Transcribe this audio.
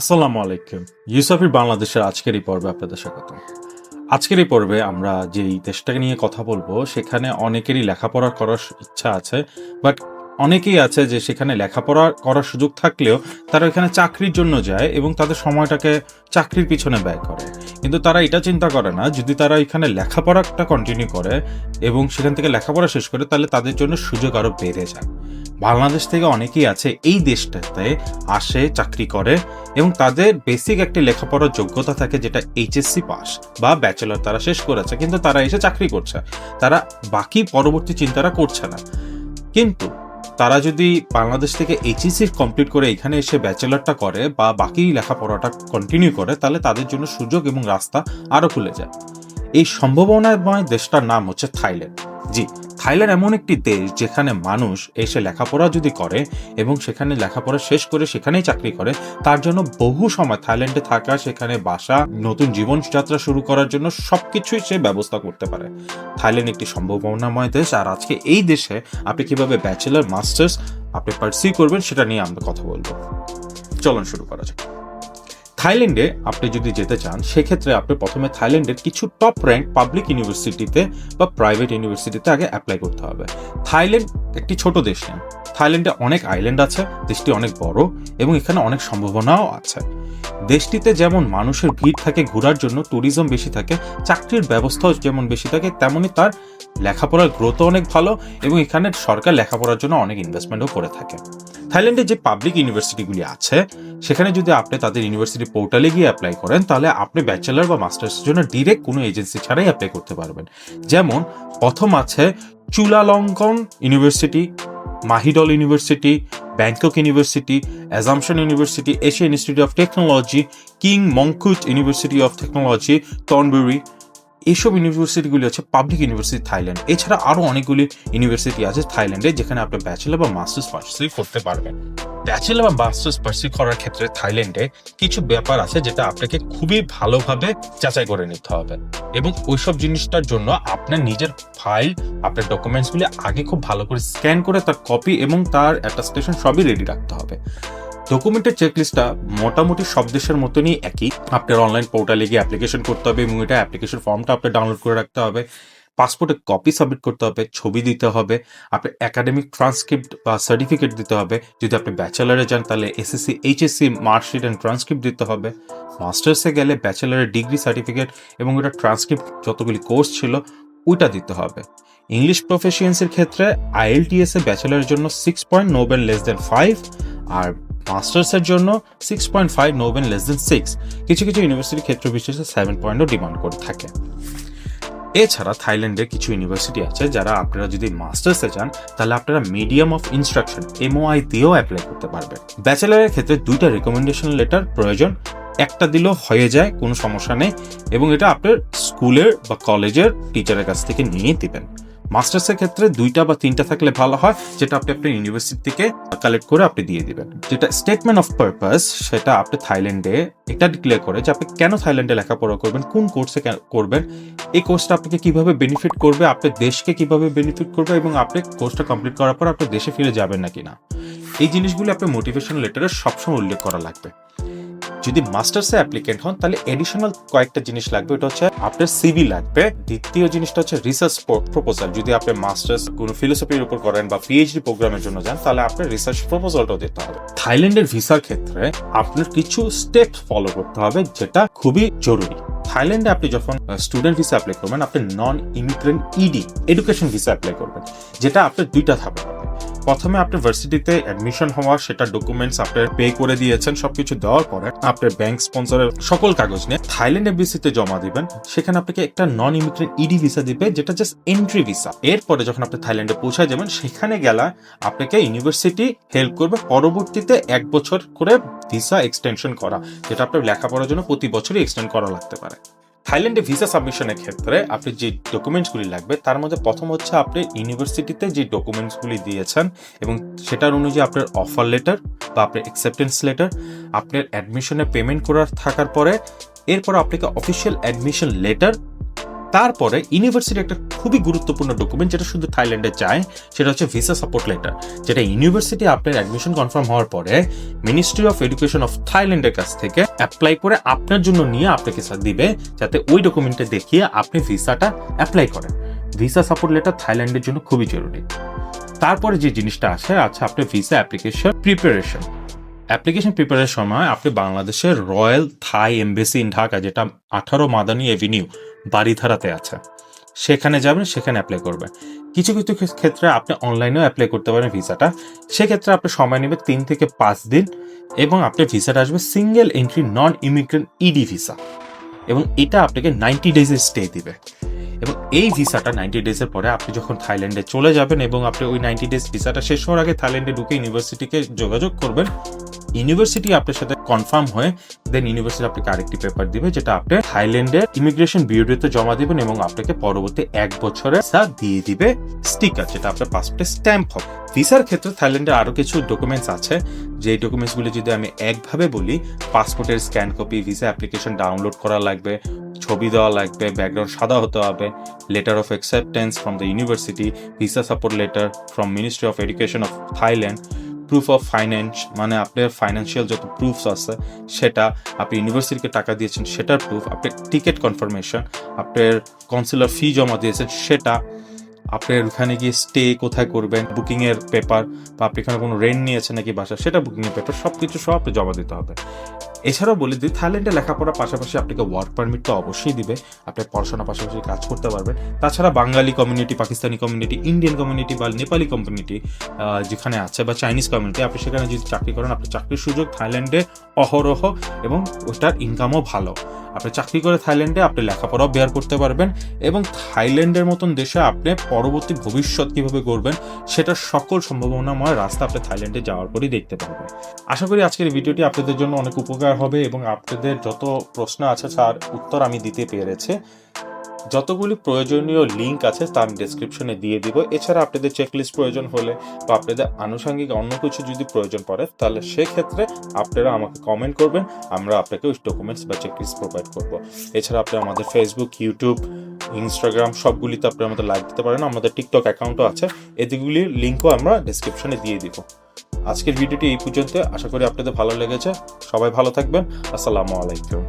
আসসালামু আলাইকুম। ইউসাফির বাংলাদেশের আজকের এই পর্বে আপনাদের স্বাগত আজকের এই পর্বে আমরা যেই দেশটাকে নিয়ে কথা বলব, সেখানে অনেকেরই লেখাপড়া করার ইচ্ছা আছে বাট অনেকেই আছে যে সেখানে লেখাপড়া করার সুযোগ থাকলেও তারা এখানে চাকরির জন্য যায় এবং তাদের সময়টাকে চাকরির পিছনে ব্যয় করে। কিন্তু তারা এটা চিন্তা করে না, যদি তারা এখানে লেখাপড়াটা কন্টিনিউ করে এবং সেখান থেকে লেখাপড়া শেষ করে, তাহলে তাদের জন্য সুযোগ আরও বেড়ে যায় বাংলাদেশ থেকে অনেকেই আছে এই দেশটাতে আসে, চাকরি করে এবং তাদের বেসিক একটি লেখাপড়ার যোগ্যতা থাকে যেটা এইচএসসি পাস বা ব্যাচেলর তারা শেষ করেছে, কিন্তু তারা এসে চাকরি করছে। তারা বাকি পরবর্তী চিন্তাটা করছে না। কিন্তু তারা যদি বাংলাদেশ থেকে এইচএসসি কমপ্লিট করে এখানে এসে ব্যাচেলরটা করে বা বাকি লেখাপড়াটা কন্টিনিউ করে, তাহলে তাদের জন্য সুযোগ এবং রাস্তা আরও খুলে যায়। এই সম্ভাবনাময় দেশটার নাম হচ্ছে থাইল্যান্ড। জি থাইল্যান্ড এমন একটি দেশ যেখানে মানুষ এসে লেখাপড়া যদি করে এবং সেখানে লেখাপড়া শেষ করে সেখানেই চাকরি করে, তার জন্য বহু সময় থাইল্যান্ডে থাকা, সেখানে বাসা, নতুন জীবনযাত্রা শুরু করার জন্য সবকিছুই সে ব্যবস্থা করতে পারে। থাইল্যান্ড একটি সম্ভাবনাময় দেশ, আর আজকে এই দেশে আপনি কীভাবে ব্যাচেলার, মাস্টার্স আপনি পার্সিউ করবেন সেটা নিয়ে আমরা কথা বলব। চলুন শুরু করা যাক। থাইল্যান্ডে আপনি যদি যেতে চান, সেক্ষেত্রে আপনি প্রথমে থাইল্যান্ডের কিছু টপ র্যাঙ্ক পাবলিক ইউনিভার্সিটিতে বা প্রাইভেট ইউনিভার্সিটিতে আগে অ্যাপ্লাই করতে হবে। থাইল্যান্ড একটি ছোট দেশ না। থাইল্যান্ডে অনেক আইল্যান্ড আছে, দেশটি অনেক বড় এবং এখানে অনেক সম্ভাবনাও আছে। দেশটিতে যেমন মানুষের ভিড় থাকে ঘোরার জন্য ট্যুরিজম বেশি থাকে, চাকরির ব্যবস্থাও যেমন বেশি থাকে তেমনই তার লেখাপড়ার গ্রোথও অনেক ভালো এবং এখানে সরকার লেখাপড়ার জন্য অনেক ইনভেস্টমেন্টও করে থাকে। থাইল্যান্ডে যে পাবলিক ইউনিভার্সিটিগুলি আছে, সেখানে যদি আপনি তাদের ইউনিভার্সিটি পোর্টালে গিয়ে অ্যাপ্লাই করেন, তাহলে আপনি ব্যাচেলার বা মাস্টার্সের জন্য ডিরেক্ট কোনো এজেন্সি ছাড়াই অ্যাপ্লাই করতে পারবেন। যেমন, প্রথম আছে Chulalongkorn university Mahidol university Bangkok university Assumption university Asia institute of technology King Mongkut university of technology Thonburi এইসব ইউনিভার্সিটিগুলি হচ্ছে পাবলিক ইউনিভার্সিটি থাইল্যান্ড এছাড়া আরও অনেকগুলি ইউনিভার্সিটি আছে থাইল্যান্ডে যেখানে আপনি ব্যাচেলার বা মাস্টার্স পার্সিউ করতে পারবেন। ব্যাচেলার বা মাস্টার্স পার্সিউ করার ক্ষেত্রে থাইল্যান্ডে কিছু ব্যাপার আছে যেটা আপনাকে খুবই ভালোভাবে যাচাই করে নিতে হবে। এবং ওইসব জিনিসটার জন্য আপনার নিজের ফাইল আপনার ডকুমেন্টসগুলি আগে খুব ভালো করে স্ক্যান করে তার কপি এবং তার অ্যাটাস্টেশন সবই রেডি রাখতে হবে। ডকুমেন্টের চেকলিস্টটা মোটামুটি সব দেশের মতনই একই। আপনার অনলাইন পোর্টালে গিয়ে অ্যাপ্লিকেশন করতে হবে এবং এটা অ্যাপ্লিকেশন ফর্মটা আপনার ডাউনলোড করে রাখতে হবে পাসপোর্টের কপি সাবমিট করতে হবে, ছবি দিতে হবে, আপনার একাডেমিক ট্রান্সক্রিপ্ট বা সার্টিফিকেট দিতে হবে, যদি আপনি ব্যাচেলারে যান তাহলে SSC HSC marksheet and transcript দিতে হবে। মাস্টার্সে গেলে ব্যাচেলারের ডিগ্রি সার্টিফিকেট এবং ওটা ট্রান্সক্রিপ্ট যতগুলি কোর্স ছিল, ওইটা দিতে হবে। ইংলিশ প্রফেশিয়েন্সির ক্ষেত্রে আইএলটিএস এ ব্যাচেলারের জন্য সিক্স পয়েন্ট নোবেন লেস দেন ফাইভ আর মাস্টার্সের জন্য সিক্স পয়েন্ট ফাইভ নোবেন লেস দেন সিক্স কিছু কিছু ইউনিভার্সিটির ক্ষেত্র বিশেষে সেভেন পয়েন্টও ডিমান্ড করে থাকে। এছাড়া থাইল্যান্ডের কিছু ইউনিভার্সিটি আছে যারা আপনারা যদি মাস্টার্সে যান, তাহলে আপনারা মিডিয়াম অফ ইনস্ট্রাকশন এমওআই দিয়েও অ্যাপ্লাই করতে পারবেন। ব্যাচেলারের ক্ষেত্রে দুইটা রেকমেন্ডেশন লেটার প্রয়োজন। একটা দিলেও হয়ে যায়, কোনো সমস্যা নেই। এবং এটা আপনার স্কুলের বা কলেজের টিচারের কাছ থেকে নিয়ে দিবেন। মাস্টার্সের ক্ষেত্রে দুইটা বা তিনটা থাকলে ভালো হয়, যেটা আপনি আপনার ইউনিভার্সিটি থেকে কালেক্ট করে আপনি দিয়ে দিবেন। যেটা স্টেটমেন্ট অফ পারপাস সেটা আপনি থাইল্যান্ডে এটা ডিক্লেয়ার করে যে আপনি কেন থাইল্যান্ডে লেখাপড়া করবেন, কোন কোর্সে করবেন, এই কোর্সটা আপনাকে কীভাবে বেনিফিট করবে আপনার দেশকে কীভাবে বেনিফিট করবে এবং আপনি কোর্সটা কমপ্লিট করার পর আপনার দেশে ফিরে যাবেন নাকি না এই জিনিসগুলো আপনার মোটিভেশন লেটারে সবসময় উল্লেখ করা লাগবে। যদি মাস্টার্সে অ্যাপ্লিকেন্ট হন, তাহলে এডিশনাল কয়েকটা জিনিস লাগবে। এটা হচ্ছে আপনার সিভি লাগবে। দ্বিতীয় জিনিসটা হচ্ছে রিসার্চ প্রপোজাল যদি আপনি মাস্টার্স কোনো ফিলোসফির উপর করেন বা পিএইচডি প্রোগ্রামের জন্য যান, তাহলে আপনার রিসার্চ প্রপোজালটাও দিতে হবে। থাইল্যান্ডের ভিসার ক্ষেত্রে আপনার কিছু স্টেপ ফলো করতে হবে, যেটা খুবই জরুরি। থাইল্যান্ডে আপনি যখন স্টুডেন্ট ভিসা অ্যাপ্লাই করবেন, আপনি non immigrant ED education visa apply করবেন, যেটা আপনার দুইটা হবে। প্রথমে আপনার ভার্সিটিতে অ্যাডমিশন হওয়া, সেটা ডকুমেন্টস আপনার পে করে দিয়েছেন, সবকিছু দেওয়ার পরে আপনার ব্যাংক স্পন্সরের সকল কাগজ নিয়ে থাইল্যান্ড এমবিসিতে জমা দিবেন। সেখানে আপনাকে একটা নন ইমিগ্রেন্ট ইডি ভিসা দিবে, যেটা জাস্ট এন্ট্রি ভিসা এরপরে যখন আপনি থাইল্যান্ডে পৌঁছায় যাবেন, সেখানে গেলা আপনাকে ইউনিভার্সিটি হেল্প করবে পরবর্তীতে এক বছর করে ভিসা এক্সটেনশন করা, যেটা আপনার লেখাপড়ার জন্য প্রতি বছরই এক্সটেন্ড করা লাগতে পারে। থাইল্যান্ডে ভিসা সাবমিশনের ক্ষেত্রে আপনি যে ডকুমেন্টসগুলি লাগবে, তার মধ্যে প্রথম হচ্ছে আপনি ইউনিভার্সিটিতে যে ডকুমেন্টসগুলি দিয়েছেন এবং সেটার অনুযায়ী আপনার অফার লেটার বা আপনার অ্যাকসেপ্টেন্স লেটার আপনার অ্যাডমিশনে পেমেন্ট করার থাকার পরে, এরপর আপনাকে অফিসিয়াল অ্যাডমিশন লেটার তারপরে ইউনিভার্সিটি একটা খুবই গুরুত্বপূর্ণ ডকুমেন্ট যেটা শুধু থাইল্যান্ডে চায় সেটা হচ্ছে ভিসা সাপোর্ট লেটার যেটা ইউনিভার্সিটি আপনার অ্যাডমিশন কনফার্ম হওয়ার পরে মিনিস্ট্রি অফ এডুকেশন অফ থাইল্যান্ডের কাছ থেকে অ্যাপ্লাই করে আপনার জন্য নিয়ে আপনাকে দিবে, যাতে ওই ডকুমেন্টে দেখিয়ে আপনি ভিসাটা অ্যাপ্লাই করেন। ভিসা সাপোর্ট লেটার থাইল্যান্ডের জন্য খুবই জরুরি। তারপরে যে জিনিসটা আসে আচ্ছা আপনার ভিসা অ্যাপ্লিকেশন প্রিপারেশন অ্যাপ্লিকেশন প্রিপারের সময় আপনি বাংলাদেশের royal Thai embassy in Dhaka যেটা আঠারো মাদানি এভিনিউ বাড়িধারাতে আছে। সেখানে যাবেন, সেখানে অ্যাপ্লাই করবেন। কিছু কিছু ক্ষেত্রে আপনি অনলাইনেও অ্যাপ্লাই করতে পারেন ভিসাটা। সেক্ষেত্রে আপনি সময় নেবে তিন থেকে পাঁচ দিন এবং আপনার ভিসাটা আসবে single entry non immigrant ED visa এবং এটা আপনাকে নাইনটি ডেজের স্টে দিবে। এবং এই ভিসাটা নাইনটি ডেজের পরে আপনি যখন থাইল্যান্ডে চলে যাবেন এবং আপনি ওই নাইনটি ডেজ ভিসাটা শেষ হওয়ার আগে থাইল্যান্ডে ঢুকে ইউনিভার্সিটিকে যোগাযোগ করবেন, ইউনিভার্সিটি আপনার সাথে কনফার্ম হয়ে দেন ইউনিভার্সিটি আপনাকে আরেকটি পেপার দিবে যেটা আপনি থাইল্যান্ডের ইমিগ্রেশন বিউরোতে জমা দিবেন এবং আপনাকে পরবর্তী এক বছরে ভিসা দিয়ে দিবে স্টিকার যেটা আপনার পাসপোর্টে স্ট্যাম্প হবে। ভিসার ক্ষেত্রে থাইল্যান্ডে আরও কিছু ডকুমেন্টস আছে। যে ডকুমেন্টসগুলি যদি আমি একভাবে বলি পাসপোর্টের scan copy visa application download করা লাগবে ছবি দেওয়া লাগবে ব্যাকগ্রাউন্ড সাদা হতে হবে letter of acceptance from the university visa support letter from ministry of education of Thailand proof of finance মানে আপনার ফাইন্যান্সিয়াল যত প্রুফস আছে, সেটা আপনি ইউনিভার্সিটিকে টাকা দিয়েছেন, সেটার প্রুফ আপনার টিকিট কনফার্মেশন আপনার কনসিলার ফি জমা দিয়েছেন, সেটা আপনার ওখানে গিয়ে স্টে কোথায় করবেন বুকিংয়ের পেপার বা আপনি এখানে কোনো রেন্ট নিয়েছেন নাকি বাসা সেটা বুকিংয়ের পেপার সব কিছু সব জমা দিতে হবে। এছাড়াও বলে দিই, থাইল্যান্ডে লেখাপড়ার পাশাপাশি আপনাকে ওয়ার্ক পারমিট তো অবশ্যই দিবে। আপনি পড়াশোনার পাশাপাশি কাজ করতে পারবেন। তাছাড়া Bangali community Pakistani community Indian community বা নেপালি কমিউনিটি যেখানে আছে বা চাইনিজ কমিউনিটি আপনি সেখানে যদি চাকরি করেন, আপনার চাকরির সুযোগ থাইল্যান্ডে অহরহ এবং ওটার ইনকামও ভালো। আপনি চাকরি করে থাইল্যান্ডে আপনি লেখাপড়াও বেয়ার করতে পারবেন এবং থাইল্যান্ডের মতন দেশে আপনি পরবর্তী ভবিষ্যৎ কীভাবে করবেন সেটা সকল সম্ভাবনাময় রাস্তা আপনি থাইল্যান্ডে যাওয়ার পরই দেখতে পারবেন। আশা করি আজকের ভিডিওটি আপনাদের জন্য অনেক উপকার হবে এবং আপনাদের যত প্রশ্ন আছে তার উত্তর আমি দিতে পেরেছি। যতগুলি প্রয়োজনীয় লিঙ্ক আছে তা আমি ডেসক্রিপশনে দিয়ে দিব। এছাড়া আপনাদের চেকলিস্ট প্রয়োজন হলে বা আপনাদের আনুষঙ্গিক অন্য কিছু যদি প্রয়োজন পড়ে, তাহলে সেক্ষেত্রে আপনারা আমাকে কমেন্ট করবেন, আমরা আপনাকে ওই ডকুমেন্টস বা চেকলিস্ট প্রোভাইড করব। এছাড়া আপনি আমাদের ফেসবুক ইউটিউব ইনস্টাগ্রাম সবগুলিতে আপনি আমাদের লাইক দিতে পারেন। আমাদের টিকটক অ্যাকাউন্টও আছে। এদিকগুলির লিঙ্কও আমরা ডেসক্রিপশনে দিয়ে দিব। আজকের ভিডিওটি এই পর্যন্ত আশা করি আপনাদের ভালো লেগেছে। সবাই ভালো থাকবেন। আসসালামু আলাইকুম।